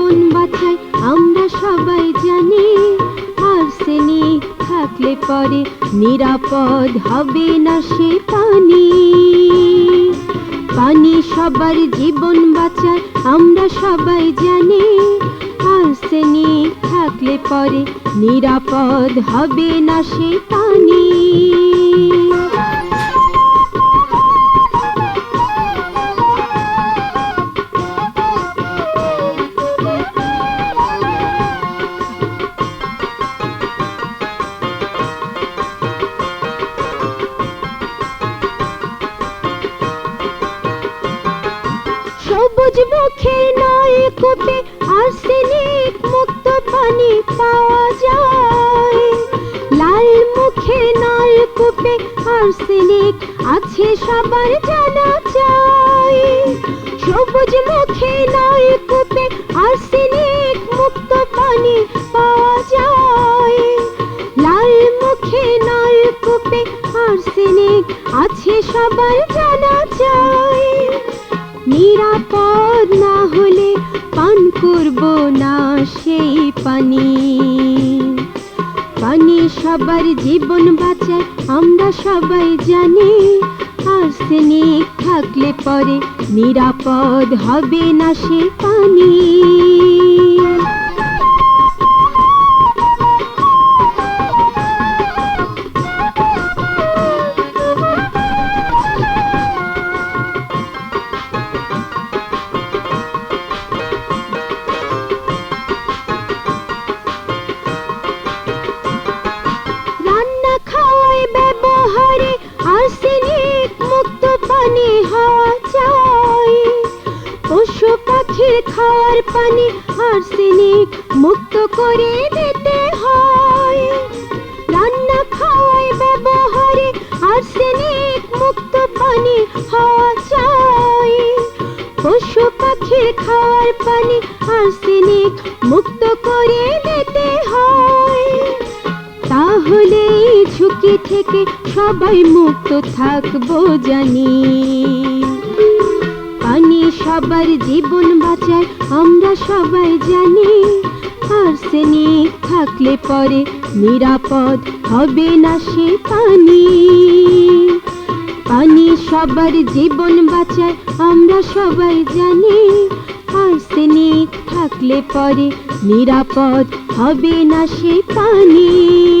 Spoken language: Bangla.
জীবন বাঁচায় আমরা সবাই জানি আর্সেনিক থাকলে পরে নিরাপদ হবে না সে পানি। পানি সবার জীবন বাঁচায়, আমরা সবাই জানি আর্সেনিক থাকলে পরে নিরাপদ হবে না সে পানি। মুখের নয় মুক্ত পানি পাওয়া যায়। লাল মুখের নয় কূপে আর্সেনিক আছে সবার জানা চাই। সবুজ মুখে নয় মুক্ত পানি পাওয়া যায়। লাল মুখে নয় কূপে আছে সবার নিরাপদ না হলে পান করব না সেই পানি। পানি সবার জীবন বাঁচায় আমরা সবাই জানি। আর্সেনিক থাকলে পরে নিরাপদ হবে না সে পানি। খাওয়ার পানি আর্সেনিক মুক্ত করে দিতে হয়। রান্না খাওয়ায় ব্যবহারে আর্সেনিক মুক্ত পানি হওয়া চাই। পশু পাখির খাওয়ার পানি আর্সেনিক মুক্ত করে দিতে হয়। তাহলে ঝুঁকি থেকে সবাই মুক্ত থাকব জানি। সবার জীবন বাঁচায়, আমরা সবাই জানি আর্সেনিক থাকলে পরে নিরাপদ হবে না সে পানি। পানি সবার জীবন বাঁচায়, আমরা সবাই জানি আর্সেনিক থাকলে পরে নিরাপদ হবে না সে পানি।